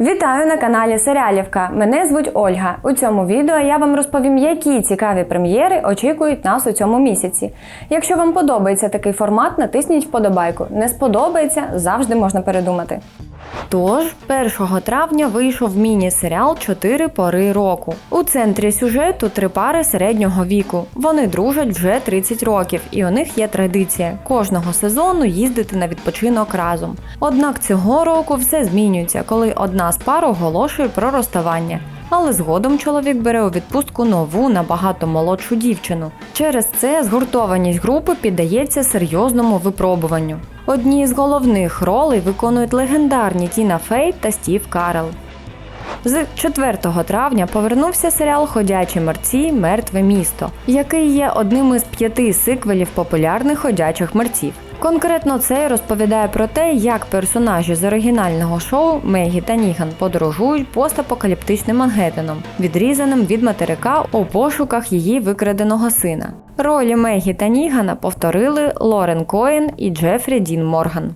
Вітаю на каналі Серіалівка. Мене звуть Ольга. У цьому відео я вам розповім, які цікаві прем'єри очікують нас у цьому місяці. Якщо вам подобається такий формат, натисніть вподобайку. Не сподобається, завжди можна передумати. Тож, 1 травня вийшов міні-серіал Чотири пори року. У центрі сюжету три пари середнього віку. Вони дружать вже 30 років, і у них є традиція кожного сезону їздити на відпочинок разом. Однак цього року все змінюється, коли одна з пар оголошує про розставання. Але згодом чоловік бере у відпустку нову, набагато молодшу дівчину. Через це згуртованість групи піддається серйозному випробуванню. Одні з головних ролей виконують легендарні Тіна Фей та Стів Карел. З 4 травня повернувся серіал Ходячі мерці Мертве місто, який є одним із п'яти сиквелів популярних ходячих мерців. Конкретно цей розповідає про те, як персонажі з оригінального шоу Мегі та Ніган подорожують постапокаліптичним Мангеттеном, відрізаним від материка у пошуках її викраденого сина. Ролі Мегі та Нігана повторили Лорен Коен і Джефрі Дін Морган.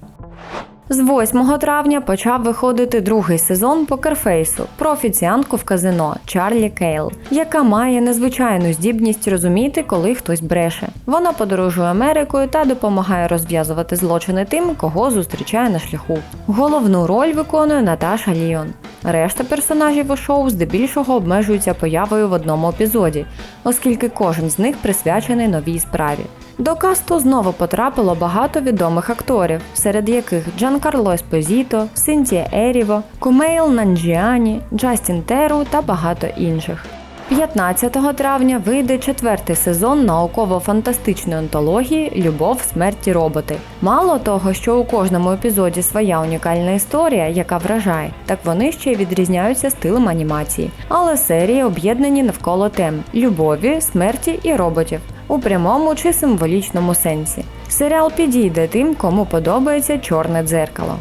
З 8 травня почав виходити другий сезон покерфейсу про офіціантку в казино Чарлі Кейл, яка має незвичайну здібність розуміти, коли хтось бреше. Вона подорожує Америкою та допомагає розв'язувати злочини тим, кого зустрічає на шляху. Головну роль виконує Наташа Ліон. Решта персонажів у шоу здебільшого обмежуються появою в одному епізоді, оскільки кожен з них присвячений новій справі. До касту знову потрапило багато відомих акторів, серед яких Джанкарло Еспозіто, Синтія Еріво, Кумейл Нанджіані, Джастін Теру та багато інших. 15 травня вийде четвертий сезон науково-фантастичної антології Любов, смерті роботи. Мало того, що у кожному епізоді своя унікальна історія, яка вражає, так вони ще й відрізняються стилем анімації. Але серії об'єднані навколо тем любові, смерті і роботів у прямому чи символічному сенсі. Серіал підійде тим, кому подобається чорне дзеркало.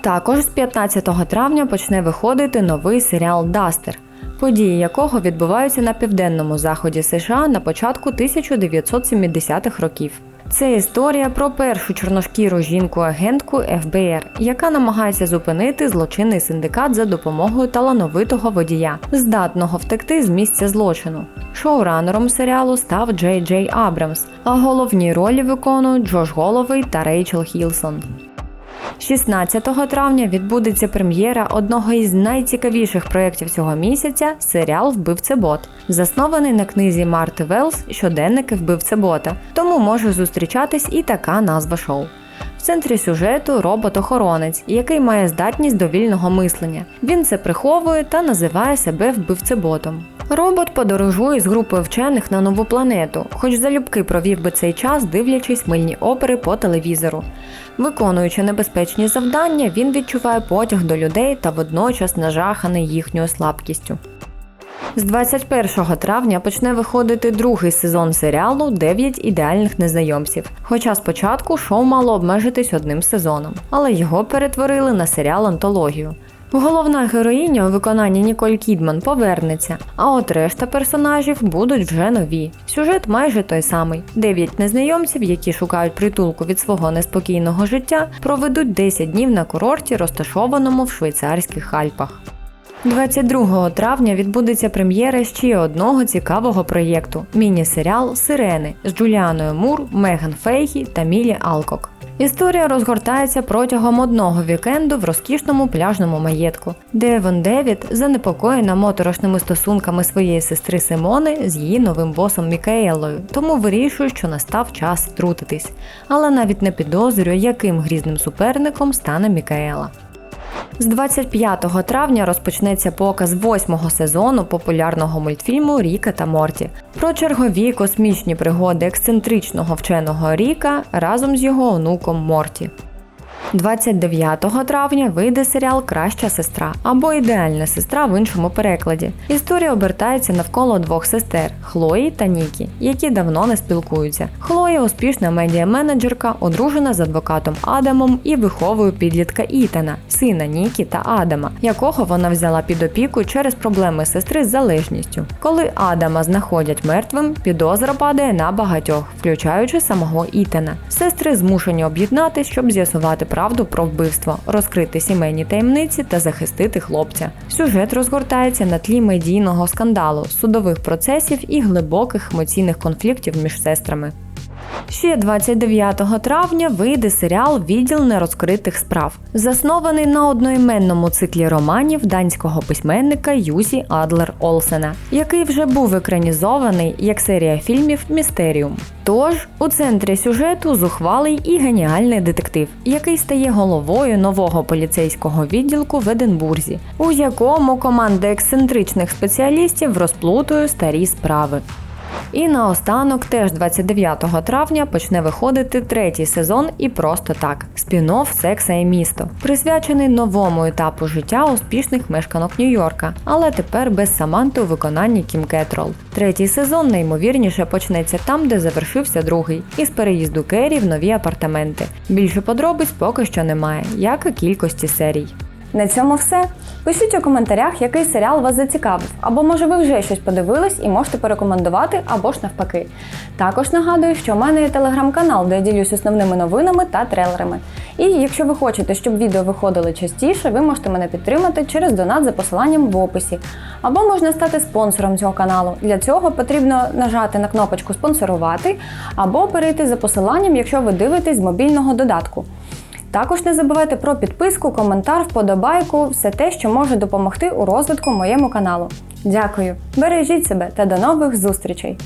Також з 15 травня почне виходити новий серіал Дастер, події якого відбуваються на південному заході США на початку 1970-х років. Це історія про першу чорношкіру жінку-агентку ФБР, яка намагається зупинити злочинний синдикат за допомогою талановитого водія, здатного втекти з місця злочину. Шоуранером серіалу став Джей Джей Абрамс, а головні ролі виконують Джош Головий та Рейчел Хілсон. 16 травня відбудеться прем'єра одного із найцікавіших проєктів цього місяця серіал Вбивце Бот, заснований на книзі Марти Велс Щоденники вбивце бота, тому може зустрічатись і така назва шоу. Центрі сюжету робот-охоронець, який має здатність до вільного мислення. Він це приховує та називає себе вбивцеботом. Робот подорожує з групою вчених на нову планету, хоч залюбки провів би цей час, дивлячись мильні опери по телевізору. Виконуючи небезпечні завдання, він відчуває потяг до людей та водночас нажаханий їхньою слабкістю. З 21 травня почне виходити другий сезон серіалу «9 ідеальних незнайомців. Хоча спочатку шоу мало обмежитись одним сезоном, але його перетворили на серіал антологію. Головна героїня у виконанні Ніколь Кідман повернеться, а от решта персонажів будуть вже нові. Сюжет майже той самий: дев'ять незнайомців, які шукають притулку від свого неспокійного життя, проведуть 10 днів на курорті, розташованому в швейцарських Альпах. 22 травня відбудеться прем'єра ще одного цікавого проєкту міні-серіал Сирени з Джуліаною Мур, Меган Фейгі та Мілі Алкок. Історія розгортається протягом одного вікенду в розкішному пляжному маєтку, де Еван Девід занепокоєна моторошними стосунками своєї сестри Симони з її новим босом Мікаелою, тому вирішує, що настав час втрутитись, але навіть не підозрює, яким грізним суперником стане Мікаела. З 25 травня розпочнеться показ восьмого сезону популярного мультфільму Ріка та Морті про чергові космічні пригоди ексцентричного вченого Ріка разом з його онуком Морті. 29 травня вийде серіал Краща сестра або Ідеальна сестра в іншому перекладі. Історія обертається навколо двох сестер Хлої та Нікі, які давно не спілкуються. Хлоя успішна медіа-менеджерка, одружена з адвокатом Адамом і виховує підлітка Ітана, сина Нікі та Адама, якого вона взяла під опіку через проблеми сестри з залежністю. Коли Адама знаходять мертвим, підозра падає на багатьох, включаючи самого Ітана. Сестри змушені об'єднатись, щоб з'ясувати правду правду про вбивство, розкрити сімейні таємниці та захистити хлопця. Сюжет розгортається на тлі медійного скандалу, судових процесів і глибоких емоційних конфліктів між сестрами. Ще 29 травня вийде серіал Відділ нерозкритих справ, заснований на одноіменному циклі романів данського письменника Юсі Адлер Олсена, який вже був екранізований як серія фільмів Містеріум. Тож у центрі сюжету зухвалий і геніальний детектив, який стає головою нового поліцейського відділку в Единбурзі, у якому команда ексцентричних спеціалістів розплутує старі справи. І наостанок, теж 29 травня, почне виходити третій сезон і просто так спін-офф Секса і місто, присвячений новому етапу життя успішних мешканок Нью-Йорка, але тепер без Саманти у виконанні Кім Кетрол. Третій сезон найімовірніше почнеться там, де завершився другий, із переїзду Керрі в нові апартаменти. Більше подробиць поки що немає, як і кількості серій. На цьому все. Пишіть у коментарях, який серіал вас зацікавив, або може ви вже щось подивились і можете порекомендувати, або ж навпаки. Також нагадую, що в мене є телеграм-канал, де я ділюсь основними новинами та трейлерами. І якщо ви хочете, щоб відео виходили частіше, ви можете мене підтримати через донат за посиланням в описі. Або можна стати спонсором цього каналу. Для цього потрібно нажати на кнопочку Спонсорувати або перейти за посиланням, якщо ви дивитесь з мобільного додатку. Також не забувайте про підписку, коментар, вподобайку, все те, що може допомогти у розвитку моєму каналу. Дякую, бережіть себе та до нових зустрічей!